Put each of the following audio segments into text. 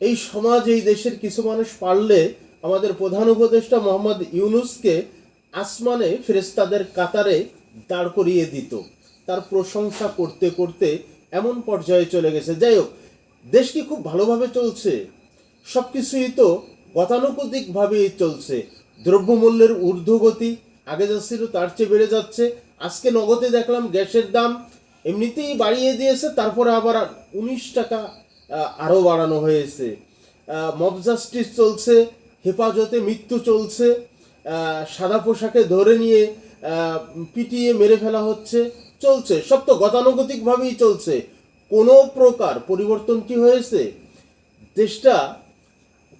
এই সমাজ, এই দেশের কিছু মানুষ পারলে আমাদের প্রধান উপদেষ্টা মোহাম্মদ ইউনুসকে আসমানে ফেরেস্তাদের কাতারে দাঁড় করিয়ে দিত। তার প্রশংসা করতে করতে এমন পর্যায়ে চলে গেছে। যাই হোক, দেশ কি খুব ভালোভাবে চলছে? সব কিছুই তো গতানুগতিকভাবেই চলছে। দ্রব্যমূল্যের ঊর্ধ্বগতি আগে যা ছিল তার চেয়ে বেড়ে যাচ্ছে। আজকে নগদে দেখলাম গ্যাসের দাম এমনিতেই বাড়িয়ে দিয়েছে, তারপরে আবার উনিশ টাকা আরও বাড়ানো হয়েছে। মব জাস্টিস চলছে, হেফাজতে মৃত্যু চলছে সাদা পোশাকে ধরে নিয়ে পিটিয়ে মেরে ফেলা হচ্ছে, চলছে। সব তো গতানুগতিকভাবেই চলছে। কোনো প্রকার পরিবর্তন কি হয়েছে? দেশটা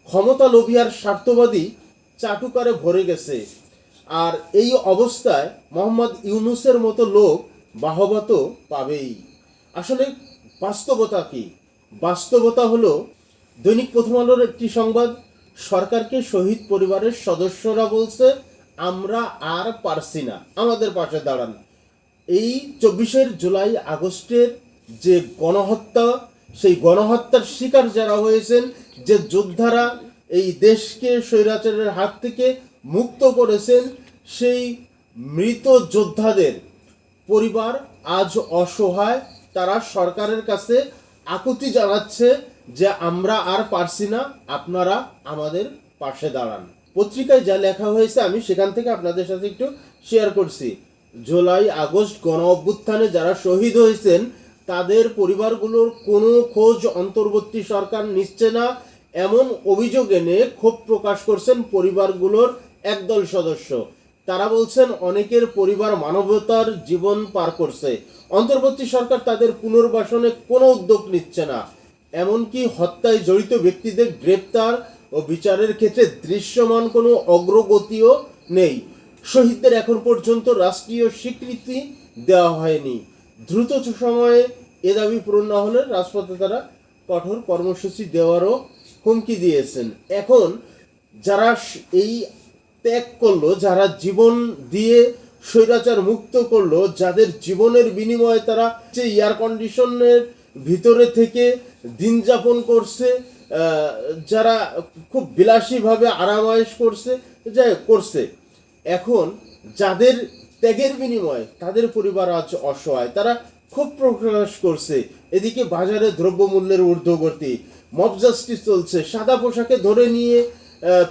ক্ষমতা লোভী আর স্বার্থবাদী চাটুকারে ভরে গেছে। আর এই অবস্থায় মোহাম্মদ ইউনুসের মতো লোক বাহবা তো পাবেই। আসলে বাস্তবতা কি? বাস্তবতা হলো, দৈনিক প্রথম আলোর একটি সংবাদ, সরকারকে শহীদ পরিবারের সদস্যরা বলছে, আমরা আর পারছি না। আমাদের পাশে দাঁড়ান। এই চব্বিশের জুলাই আগস্টের যে গণহত্যা, সেই গণহত্যার শিকার যারা হয়েছেন, যে যোদ্ধারা এই দেশকে স্বৈরাচারের হাত থেকে মুক্ত করেছেন, সেই মৃত যোদ্ধাদের পরিবার আজ অসহায়, তারা সরকারের কাছে আকুতি জানাচ্ছে যে আমরা আর পারছি না, আপনারা আমাদের পাশে দাঁড়ান। পত্রিকায় যা লেখা হয়েছে আমি সেখান থেকে আপনাদের সাথে একটু শেয়ার করছি। জুলাই, আগস্ট গণ অভ্যুত্থানে যারা শহীদ হয়েছেন, তাদের পরিবারগুলোর কোনো খোঁজ অন্তর্বর্তী সরকার নিচ্ছে না, এমন অভিযোগ এনে ক্ষোভ প্রকাশ করছেন পরিবারগুলোর একদল সদস্য। তারা বলছেন অনেকের পরিবার মানবতার জীবন পার করছে। অন্তর্বর্তী সরকার তাদের পুনর্বাসনে কোনো উদ্যোগ নিচ্ছে না। এমনকি হত্যায় জড়িত ব্যক্তিদের গ্রেপ্তার ও বিচারের ক্ষেত্রে দৃশ্যমান কোনো অগ্রগতিও নেই। শহীদদের এখন পর্যন্ত রাষ্ট্রীয় স্বীকৃতি দেওয়া হয়নি। দ্রুত সময়ে এ দাবি পূরণ না হলে রাজপথে তারা কঠোর কর্মসূচি দেওয়ারও হুমকি দিয়েছেন। এখন যারা এই ত্যাগ করল, যারা জীবন দিয়ে স্বৈরাচার মুক্ত করল, যাদের জীবনের বিনিময়ে তারা যে এয়ার কন্ডিশনের ভিতরে থেকে দিন যাপন করছে যারা খুব বিলাসীভাবে আরামায়েশ করছে, যাই করছে। এখন যাদের ত্যাগের বিনিময়ে তাদের পরিবার আজ অসহায়, তারা খুব প্রকাশ করছে। এদিকে বাজারে দ্রব্যমূল্যের ঊর্ধ্বগতি মব জাস্টিস চলছে, সাদা পোশাকে ধরে নিয়ে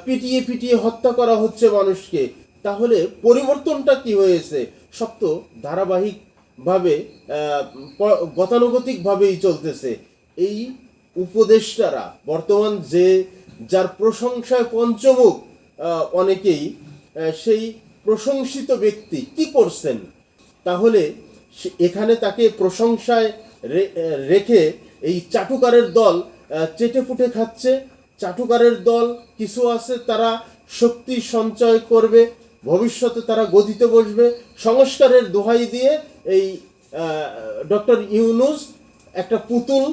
পিটিয়ে পিটিয়ে হত্যা করা হচ্ছে মানুষকে। তাহলে পরিবর্তনটা কি হয়েছে? সব তো ধারাবাহিকভাবে গতানুগতিকভাবেই চলতেছে। এই উপদেষ্টারা, বর্তমান যে, যার প্রশংসায় পঞ্চমুখ অনেকেই সেই প্রশংসিত ব্যক্তি কি করছেন? তাহলে এখানে তাকে প্রশংসায় রেখে এই চাটুকারের দল চেটে ফুটে খাচ্ছে চাটুকারের দল কিছু আছে, তারা শক্তি সঞ্চয় করবে, ভবিষ্যতে তারা গদিতে বসবে। সংস্কারের দোহাই দিয়ে এই ডক্টর ইউনুস একটা পুতুল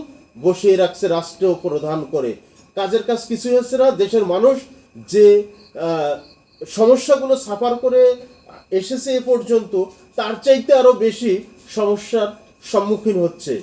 বসিয়ে রাখছে রাষ্ট্র প্রধান করে। কাজের কাজ কিছুই হচ্ছে না, দেশের মানুষ যে সমস্যাগুলো সাফার করে এসেছে এ পর্যন্ত, তার চাইতে আরও বেশি সমস্যার সম্মুখীন হচ্ছে।